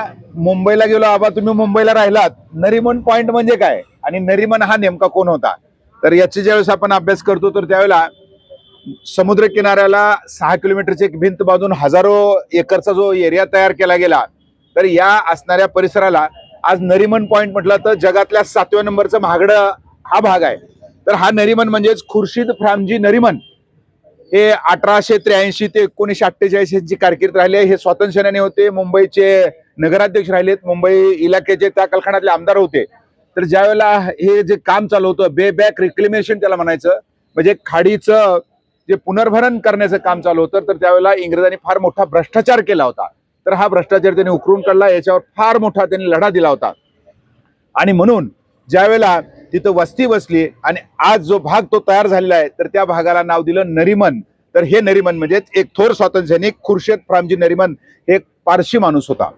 मुंबईला गेलो आबा तुम्ही मुंबईला राहिलात. नरिमन पॉइंट म्हणजे काय? आणि नरिमन हा नेमका कोण होता? तर याची ज्यावेळेस आपण अभ्यास करतो तर त्यावेळेला समुद्र किनाऱ्याला सहा किलोमीटरची एक भिंत बांधून हजारो एकरचा जो एरिया तयार केला गेला तर या असणाऱ्या परिसराला आज नरिमन पॉइंट म्हटलं तर जगातल्या सातव्या नंबरचं महागडं हा भाग आहे. तर हा नरिमन म्हणजेच खुर्शीद फ्रामजी नरिमन. हे अठराशे त्र्याऐंशी ते एकोणीसशे अठ्ठेचाळीस यांची कारकीर्द राहिली हे स्वातंत्र्य सेनानी होते. मुंबईचे नगराध्यक्ष राहिलेत मुंबई इलाक्याचे त्या कालखंडातले आमदार होते. तर ज्यावेळेला हे जे काम चालू होतं बे बॅक रिक्लेमेशन त्याला म्हणायचं म्हणजे खाडीचं जे पुनर्भरण करण्याचं काम चालू होतं तर त्यावेळेला इंग्रजांनी फार मोठा भ्रष्टाचार केला होता. तर हा भ्रष्टाचार त्यांनी उकरून काढला याच्यावर फार मोठा त्यांनी लढा दिला होता. आणि म्हणून ज्यावेळेला तिथं वस्ती बसली आणि आज जो भाग तो तयार झालेला आहे तर त्या भागाला नाव दिलं नरिमन. तर हे नरिमन म्हणजेच एक थोर स्वातंत्र्य सैनिक खुर्शेद फ्रामजी नरिमन हे एक पारशी माणूस होता.